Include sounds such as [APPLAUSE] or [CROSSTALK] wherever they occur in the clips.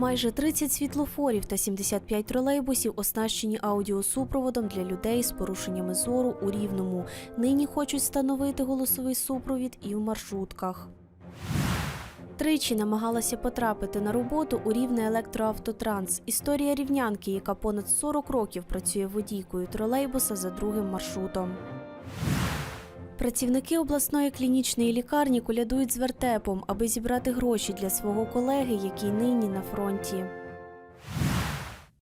Майже 30 світлофорів та 75 тролейбусів оснащені аудіосупроводом для людей з порушеннями зору у Рівному. Нині хочуть встановити голосовий супровід і в маршрутках. Тричі намагалася потрапити на роботу у рівне електроавтотранс. Історія рівнянки, яка понад 40 років працює водійкою тролейбуса за другим маршрутом. Працівники обласної клінічної лікарні колядують з вертепом, аби зібрати гроші для свого колеги, який нині на фронті.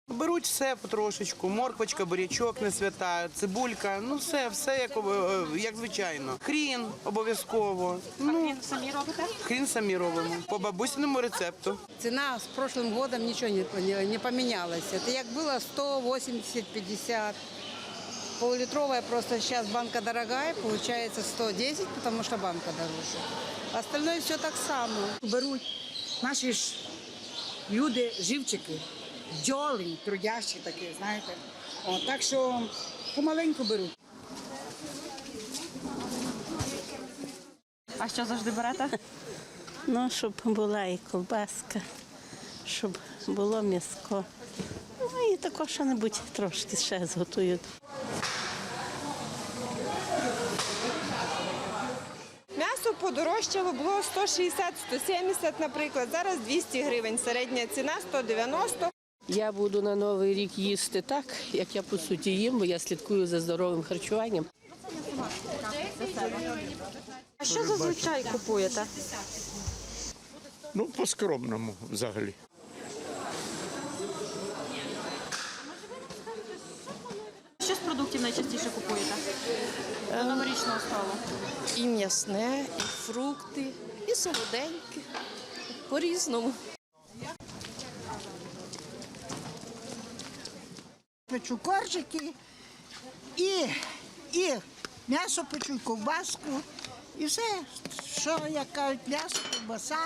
Беруть все потрошечку, морквочка, бурячок не свята, цибулька, ну все, все як, е, як звичайно. Хрін обов'язково. Ну, хрін самі робите? Хрін самі робимо. По бабусиному рецепту. Цена с прошлым годом ничего не, не, не поменялась. Это як было 180-50. Полулитровая просто сейчас банка дорогая, получается 110, потому что банка дороже. Остальное все так само. беруть наші ж люди, живчики, бджоли, трудящі такі, знаєте. О, так що помаленьку беруть. А що завжди берете? [LAUGHS] Ну, щоб була і ковбаска, щоб було м'яско. Ну і також що-небудь трошки ще зготують. М'ясо подорожчало, було 160-170, наприклад. Зараз 200 гривень. Середня ціна 190. Я буду на новий рік їсти так, як я по суті їм, бо я слідкую за здоровим харчуванням. А що зазвичай купуєте? Ну, по-скромному взагалі. Що з продуктів найчастіше купуєте? До новорічного столу. І м'ясне, і фрукти, і солоденьке. По-різному. Печу коржики і, і м'ясо печу, і ковбаску, і все, що як кажуть, м'ясо, ковбаса,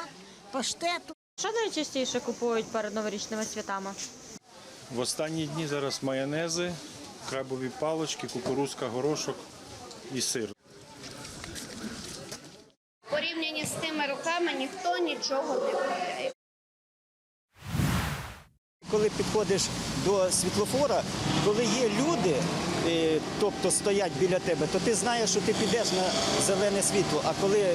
паштету. Що найчастіше купують перед новорічними святами? В останні дні зараз майонези, крабові палочки, кукурузка, горошок і сир. порівнянні з тими роками ніхто нічого не купляє. Коли підходиш до світлофора, коли є люди, е, тобто стоять біля тебе, то ти знаєш, що ти підеш на зелене світло. А коли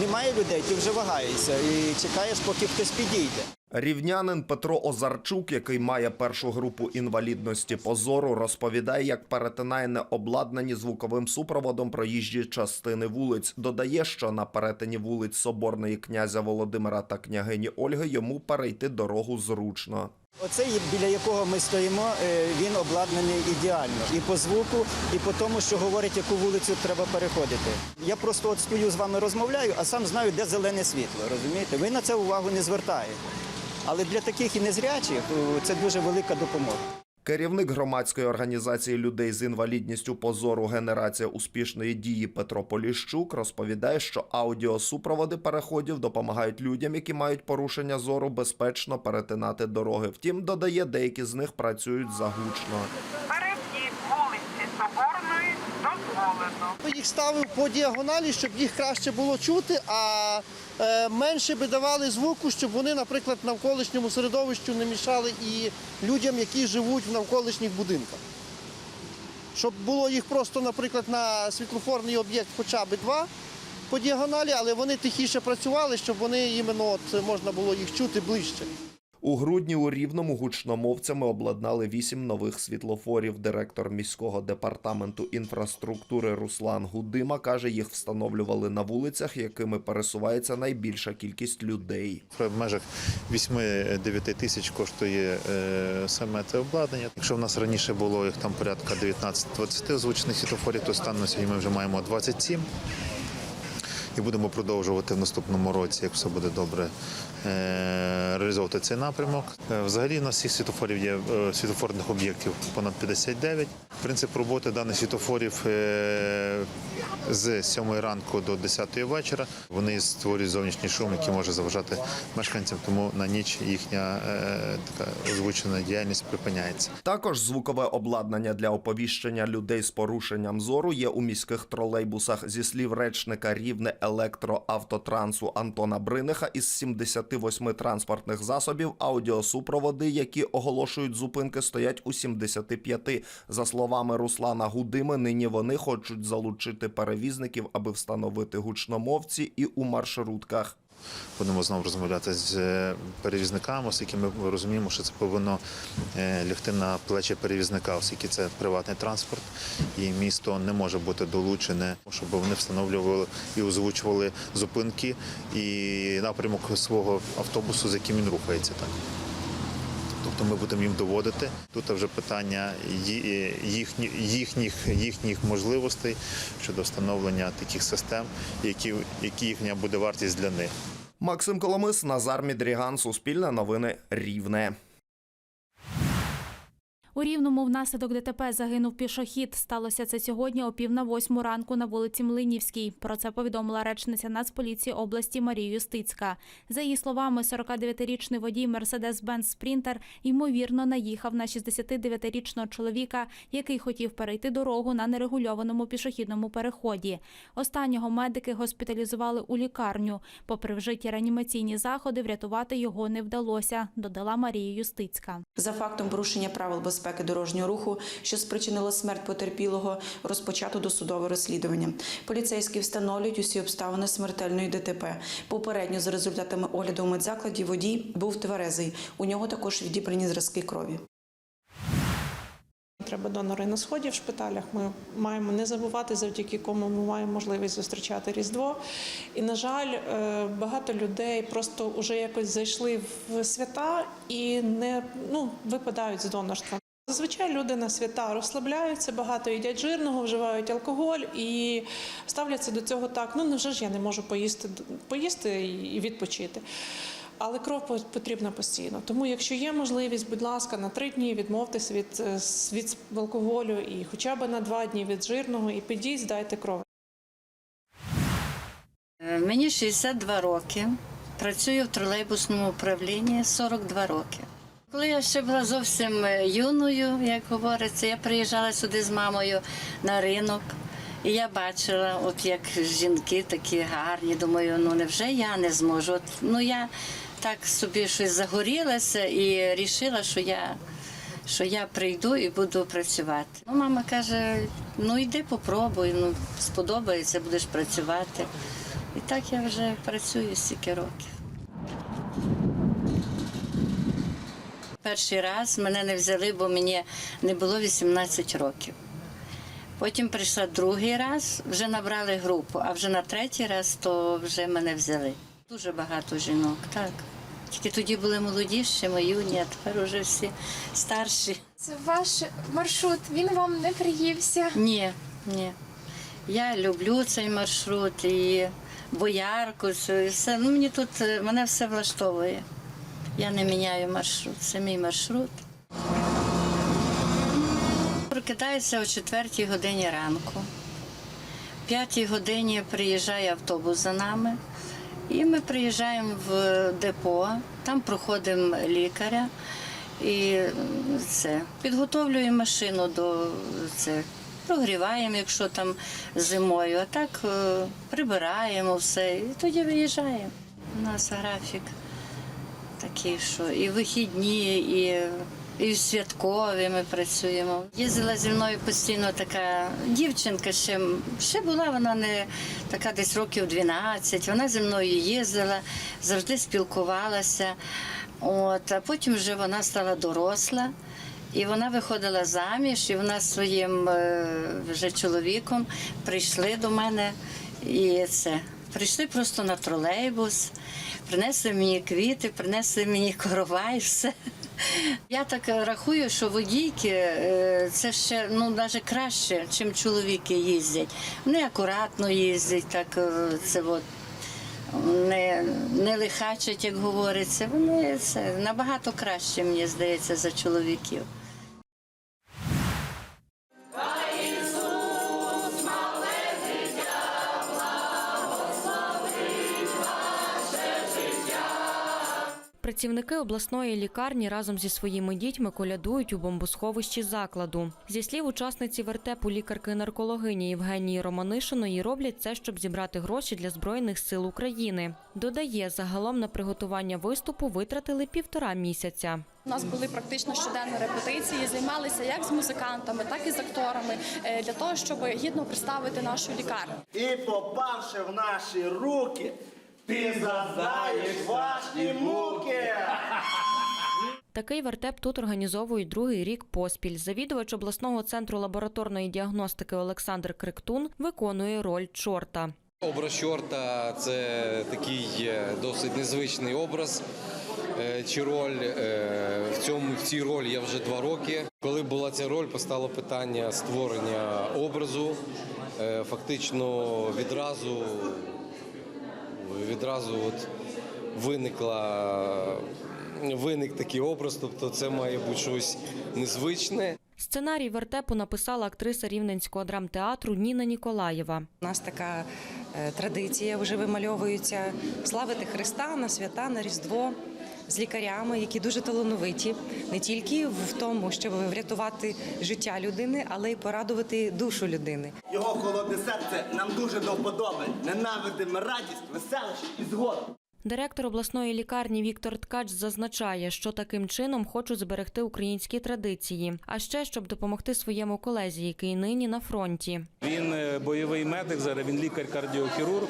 немає людей, ти вже вагаєшся і чекаєш, поки хтось підійде. Рівнянин Петро Озарчук, який має першу групу інвалідності позору, розповідає, як перетинає необладнані звуковим супроводом проїжджі частини вулиць. Додає, що на перетині вулиць Соборної князя Володимира та княгині Ольги йому перейти дорогу зручно. Оцей, біля якого ми стоїмо, е, він обладнаний ідеально. І по звуку, і по тому, що говорить, яку вулицю треба переходити. Я просто от стою з вами розмовляю, а сам знаю, де зелене світло. Розумієте? Ви на це увагу не звертаєте. Але для таких і незрячих це дуже велика допомога. Керівник громадської організації людей з інвалідністю позору Генерація успішної дії Петро Поліщук розповідає, що аудіосупроводи переходів допомагають людям, які мають порушення зору, безпечно перетинати дороги. Втім, додає, деякі з них працюють загучно. Перехід вулиці Соборної дозволено. Їх ставив по діагоналі, щоб їх краще було чути, а е, менше би давали звуку, щоб вони, наприклад, навколишньому середовищу не мішали і людям, які живуть в навколишніх будинках. Щоб було їх просто, наприклад, на світлофорний об'єкт хоча б два по діагоналі, але вони тихіше працювали, щоб вони іменно от можна було їх чути ближче. У грудні у Рівному гучномовцями обладнали вісім нових світлофорів. Директор міського департаменту інфраструктури Руслан Гудима каже, їх встановлювали на вулицях, якими пересувається найбільша кількість людей. В межах 8-9 тисяч коштує е, саме це обладнання. Якщо в нас раніше було їх там порядка 19-20 озвучених світлофорів, то станом сьогодні ми вже маємо 27. І будемо продовжувати в наступному році, як все буде добре, е, реалізовувати цей напрямок. Е, Взагалі, у нас всіх світлофорів є е, світлофорних об'єктів понад 59. Принцип роботи даних світофорів з 7 ранку до 10 вечора. Вони створюють зовнішній шум, який може заважати мешканцям, тому на ніч їхня така озвучена діяльність припиняється. Також звукове обладнання для оповіщення людей з порушенням зору є у міських тролейбусах. Зі слів речника рівне електроавтотрансу Антона Бриниха із 78 транспортних засобів аудіосупроводи, які оголошують зупинки, стоять у 75. За словами Руслана Гудими, нині вони хочуть залучити перевізників, аби встановити гучномовці і у маршрутках. Будемо знову розмовляти з е, перевізниками, оскільки ми розуміємо, що це повинно е, лягти на плечі перевізника, оскільки це приватний транспорт, і місто не може бути долучене, щоб вони встановлювали і озвучували зупинки і напрямок свого автобусу, з яким він рухається. Так. Тобто ми будемо їм доводити. Тут вже питання їхні, їхніх, їхніх можливостей щодо встановлення таких систем, які, які їхня буде вартість для них. Максим Коломис, Назар Мідріган, Суспільне новини Рівне. У Рівному внаслідок ДТП загинув пішохід. Сталося це сьогодні о пів на восьму ранку на вулиці Млинівській. Про це повідомила речниця Нацполіції області Марія Юстицька. За її словами, 49-річний водій Мерседес-Бенц Спрінтер ймовірно наїхав на 69-річного чоловіка, який хотів перейти дорогу на нерегульованому пішохідному переході. Останнього медики госпіталізували у лікарню. Попри вжиті реанімаційні заходи, врятувати його не вдалося, додала Марія Юстицька. За фактом порушення правил безпеки дорожнього руху, що спричинило смерть потерпілого, розпочато досудове розслідування. Поліцейські встановлюють усі обставини смертельної ДТП. Попередньо за результатами огляду у медзакладі водій був тверезий. У нього також відібрані зразки крові. Треба донори на сході в шпиталях. Ми маємо не забувати, завдяки кому ми маємо можливість зустрічати Різдво. І, на жаль, е, багато людей просто вже якось зайшли в свята і не ну, випадають з донорства. Зазвичай люди на свята розслабляються, багато їдять жирного, вживають алкоголь і ставляться до цього так: ну невже ж я не можу поїсти, поїсти і відпочити. Але кров потрібна постійно. Тому, якщо є можливість, будь ласка, на три дні відмовтеся від, е, від алкоголю і хоча б на два дні від жирного, і підіть, здайте кров. Е, Мені 62 роки. Працюю в тролейбусному управлінні 42 роки. Коли я ще була зовсім е, юною, як говориться, я приїжджала сюди з мамою на ринок. І я бачила, от як жінки такі гарні. Думаю, ну невже я не зможу? От, ну я так собі щось загорілася і рішила, що я, що я прийду і буду працювати. Ну, мама каже: ну йди попробуй, ну сподобається, будеш працювати. І так я вже працюю стільки років. Перший раз мене не взяли, бо мені не було 18 років. Потім прийшла другий раз, вже набрали групу, а вже на третій раз то вже мене взяли. Дуже багато жінок, так. Тільки тоді були молоді, ще ми юні, а тепер вже всі старші. Це ваш маршрут, він вам не приївся. Ні, ні. Я люблю цей маршрут і боярку, і все. Ну, мені тут е, мене все влаштовує. Я не міняю маршрут. Це мій маршрут. Прокидаюся о 4 годині ранку. В 5 годині приїжджає автобус за нами. І ми приїжджаємо в депо, там проходимо лікаря і це підготовлюємо машину до це. Прогріваємо, якщо там зимою, а так е, прибираємо все і тоді виїжджаємо. У нас графік такий, що і вихідні, і, і святкові ми працюємо. Їздила зі мною постійно така дівчинка, ще, ще була вона не така десь років 12, Вона зі мною їздила, завжди спілкувалася. От, а потім вже вона стала доросла. І вона виходила заміж, і вона зі своїм е, вже чоловіком прийшли до мене і це. Прийшли просто на тролейбус, принесли мені квіти, принесли мені корова і все. Я так рахую, що водійки е, це ще ну навіть краще, чим чоловіки їздять. Вони акуратно їздять, так е, це от. Не, не лихачать, як говориться. Вони це набагато краще, мені здається, за чоловіків. Працівники обласної лікарні разом зі своїми дітьми колядують у бомбосховищі закладу. Зі слів учасниці вертепу лікарки-наркологині Євгенії Романишиної роблять це, щоб зібрати гроші для збройних сил України. Додає, загалом на приготування виступу витратили півтора місяця. У нас були практично щоденно репетиції, займалися як з музикантами, так і з акторами е, для того, щоб гідно представити нашу лікарню. І попавши в наші руки, ти зазнаєш важкі муки. Такий вертеп тут організовують другий рік поспіль. Завідувач обласного центру лабораторної діагностики Олександр Криктун виконує роль чорта. Образ чорта це такий е, досить незвичний образ е, чи роль. Е, В цьому в цій ролі я вже два роки. Коли була ця роль, постало питання створення образу. Фактично відразу відразу от виникла виник такий образ, тобто це має бути щось незвичне. Сценарій вертепу написала актриса Рівненського драмтеатру Ніна Ніколаєва. У нас така е, традиція вже вимальовується славити Христа на свята, на Різдво з лікарями, які дуже талановиті, не тільки в тому, щоб врятувати життя людини, але й порадувати душу людини. Його холодне серце нам дуже до вподоби. Ненавидимо радість, веселощі і згоду. Директор обласної лікарні Віктор Ткач зазначає, що таким чином хочуть зберегти українські традиції, а ще щоб допомогти своєму колезі, який нині на фронті. Він е, бойовий медик, зараз він лікар-кардіохірург,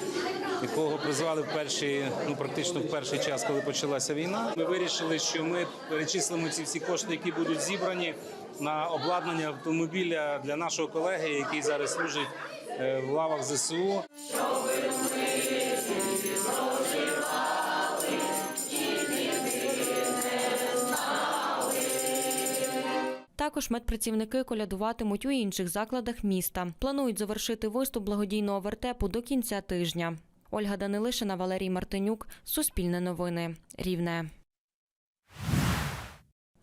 якого призвали в перший, ну практично в перший час, коли почалася війна. Ми вирішили, що ми перечислимо ці всі кошти, які будуть зібрані на обладнання автомобіля для нашого колеги, який зараз служить е, в лавах ЗСУ. Також медпрацівники колядуватимуть у інших закладах міста. Планують завершити виступ благодійного вертепу до кінця тижня. Ольга Данилишина, Валерій Мартинюк, Суспільне новини, Рівне.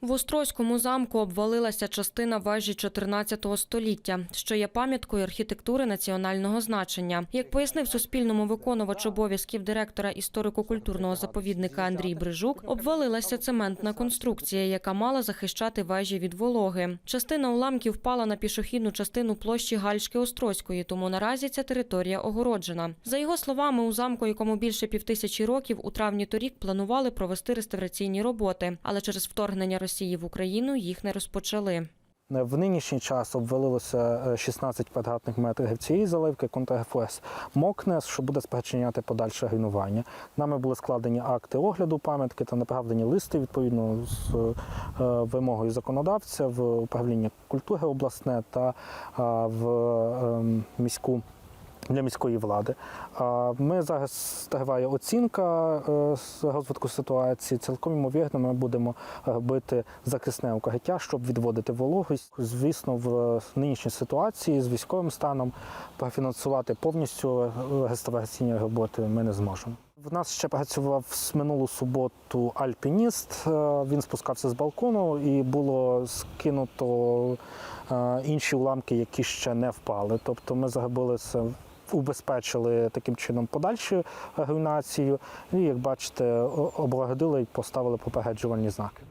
В Острозькому замку обвалилася частина вежі 14 століття, що є пам'яткою архітектури національного значення. Як пояснив Суспільному виконувач обов'язків директора історико-культурного заповідника Андрій Брижук, обвалилася цементна конструкція, яка мала захищати вежі від вологи. Частина уламків впала на пішохідну частину площі Гальшки Острозької, тому наразі ця територія огороджена. За його словами, у замку, якому більше півтисячі років, у травні торік планували провести реставраційні роботи, але через вторгнення Росії в Україну їх не розпочали. В нинішній час обвалилося е, 16 квадратних метрів цієї заливки контрфес Мокнес, що буде спричиняти подальше руйнування. Нами були складені акти огляду пам'ятки та направлені листи відповідно з е, вимогою законодавця в управління культури обласне та е, в е, міську. Для міської влади. Ми зараз триває оцінка е, розвитку ситуації. Цілком ймовірно, ми будемо робити захисне укриття, щоб відводити вологість. Звісно, в нинішній ситуації з військовим станом профінансувати повністю реставраційні роботи ми не зможемо. В нас ще працював з минулу суботу альпініст. Е, Він спускався з балкону і було скинуто е, інші уламки, які ще не впали. Тобто ми зробили це убезпечили таким чином подальшу руйнацію. І як бачите, облагодили і поставили попереджувальні знаки.